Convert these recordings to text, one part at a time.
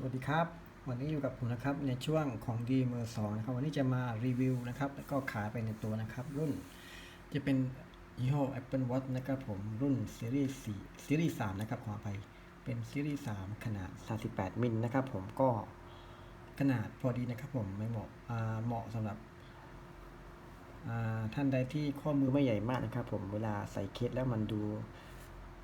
สวัสดีครับ วันนี้อยู่กับผมนะครับในช่วงของดีมือสองนะครับ วันนี้จะมารีวิวนะครับ แล้วก็ขายไปในตัวนะครับ รุ่นจะเป็นยี่ห้อ Apple Watch นะครับผมรุ่นซีรีส์4ซีรีส์3นะครับขออภัยเป็นซีรีส์3ขนาด 38 มิลนะครับผมก็ขนาดพอดีนะครับผมไม่เหมาะอ่าเหมาะสำหรับอ่าท่านใดที่ข้อมือไม่ใหญ่มากนะครับ ผมเวลาใส่เคสแล้วมันดู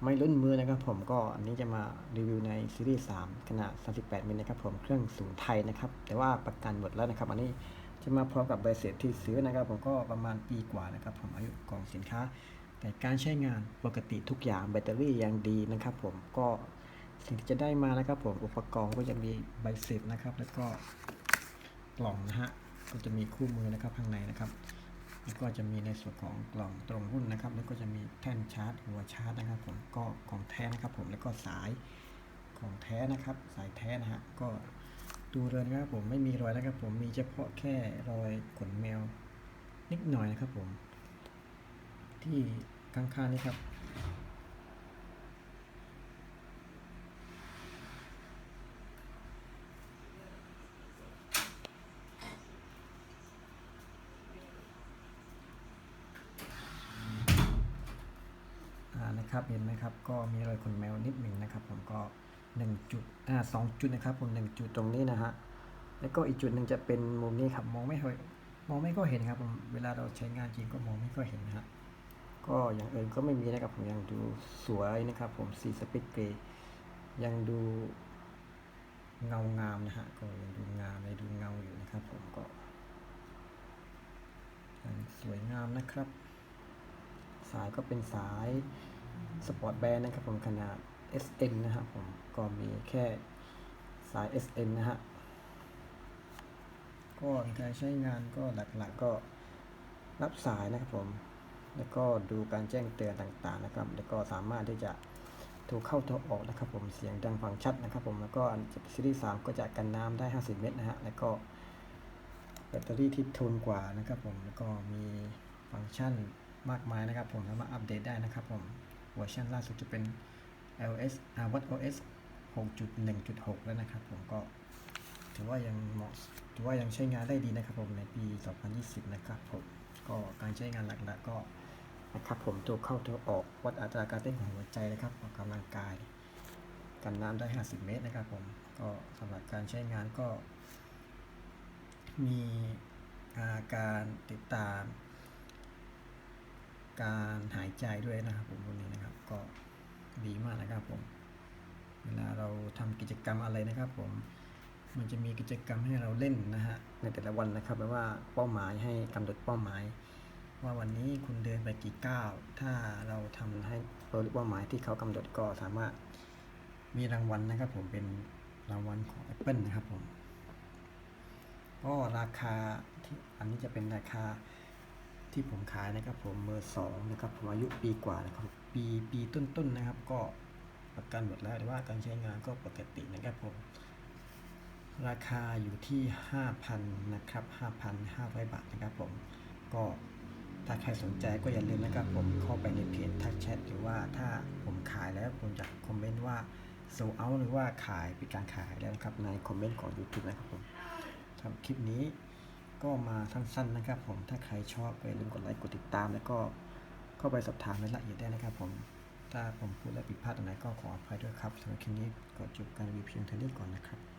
ไม่ล้นมือนะครับผมก็อันนี้จะมารีวิวในซีรีส์3ขนาด 38มิลนะครับผมเครื่องสูงไทยนะครับ แต่ว่าประกันหมดแล้วนะครับ อันนี้จะมาพร้อมกับใบเสร็จที่ซื้อนะครับ ผมก็ประมาณปีกว่านะครับ ผมอายุของสินค้า แต่การใช้งานปกติทุกอย่างแบตเตอรี่ยังดีนะครับ ผมก็สิ่งที่จะได้มานะครับ ผมอุปกรณ์ก็จะมีใบเสร็จนะครับ แล้วก็กล่องนะฮะก็จะมีคู่มือนะครับข้างในนะครับ แล้วก็จะมีในส่วนของกล่องตรงรุ่นนะครับ แล้วก็จะมีแท่นชาร์จ หัวชาร์จนะครับผมก็ของแท้นะครับผมแล้วก็สายของแท้นะครับ สายแท้นะฮะก็ดูเลยนะครับผมไม่มีรอยนะครับผมมีเฉพาะแค่รอยขนแมวนิดหน่อยนะครับผม ที่ข้างๆนี่ครับ อ่า นะครับเห็นไหมครับก็มีรอยขนแมวนิดหนึ่งนะครับ ผมก็หนึ่งจุดอ่าสองจุดนะครับผมหนึ่งจุดตรงนี้นะฮะแล้วก็อีกจุดหนึ่งจะเป็นมุมนี้ครับมองไม่ค่อยมองไม่ก็เห็นครับผมเวลาเราใช้งานจริงก็มองไม่ก็เห็นนะฮะก็อย่างอื่นก็ไม่มีนะครับผมยังดูสวยนะครับ ผมสีสปิกเกรย์ยังดูเงางามนะฮะก็ยังดูงามเลยดูเงาอยู่นะครับ ผมก็ยังสวยงามนะครับ สายก็เป็นสาย สปอร์ตแบนด์นะครับผมขนาด SN นะครับผมก็มีแค่สาย SN นะฮะก็การใช้งานก็หลักๆก็รับสายนะครับผม แล้วก็ดูการแจ้งเตือนต่างๆนะครับ แล้วก็สามารถที่จะโทรเข้าโทรออกนะครับผมเสียงดังฟังชัดนะครับผมแล้วก็ซีรีส์3ก็จะกันน้ำได้ 50 เมตรนะฮะแล้วก็แบตเตอรี่ที่ทนกว่านะครับผมแล้วก็มีฟังก์ชันมากมายนะครับผมสามารถอัปเดตได้นะครับผม เวอร์ชันล่าสุดจะเป็น LS อ่า watOS 6.1.6 แล้วนะครับผมก็ถือว่ายังเหมาะถือว่ายังใช้งานได้ดีนะครับผมในปี 2020 นะครับผมก็การใช้งานหลักๆก็นะครับผมตัวเข้าตัวออกวัดอัตราการเต้นของหัวใจนะครับออกกำลังกายกันน้ำได้ 50 เมตรนะครับผมก็สำหรับการใช้งานก็ มีาการติดตาม การหายใจด้วยนะครับผมตัวนี้นะครับก็ดีมากนะครับผมเวลาเราทำกิจกรรมอะไรนะครับ ผมมันจะมีกิจกรรมให้เราเล่นนะฮะในแต่ละวันนะครับแปลว่าเป้าหมายให้กำหนดเป้าหมาย ว่าวันนี้คุณเดินไปกี่ก้าวถ้าเราทำให้เป้าหมายที่เขากำหนดก็สามารถมีรางวัลนะครับ ผมเป็นรางวัลของ Apple นะครับผมก็ราคาที่อันนี้จะเป็นราคา ที่ผมขายนะครับ ผมเมอร์สองนะครับผมอายุปีกว่านะครับปีปีต้นๆนะครับ ก็ประกันหมดแล้วแต่ว่าการใช้งานก็ปกตินะครับผมราคาอยู่ที่ 5,000 นะครับ 5,500 บาทนะครับผม ก็ถ้าใครสนใจก็อย่าลืมนะครับผมเข้าไปในเพจทักแชทหรือว่าถ้าผมขายแล้วคุณจะคอมเมนต์ว่าโซเอาหรือว่าขายปิดการขายแล้วนะครับในคอมเมนต์ของ YouTube นะครับผมสำคลิปนี้ ก็มาสั้นๆนะครับผมถ้าใครชอบก็อย่าลืมกดไลค์กดติดตาม แล้วก็เข้าไปสอบถามรายละเอียดได้นะครับผมถ้าผมพูดและผิดพลาดตรงไหนก็ขออภัยด้วยครับสำหรับคลิปนี้ก็จบการรีวิวเพียงเท่านี้ก่อนนะครับ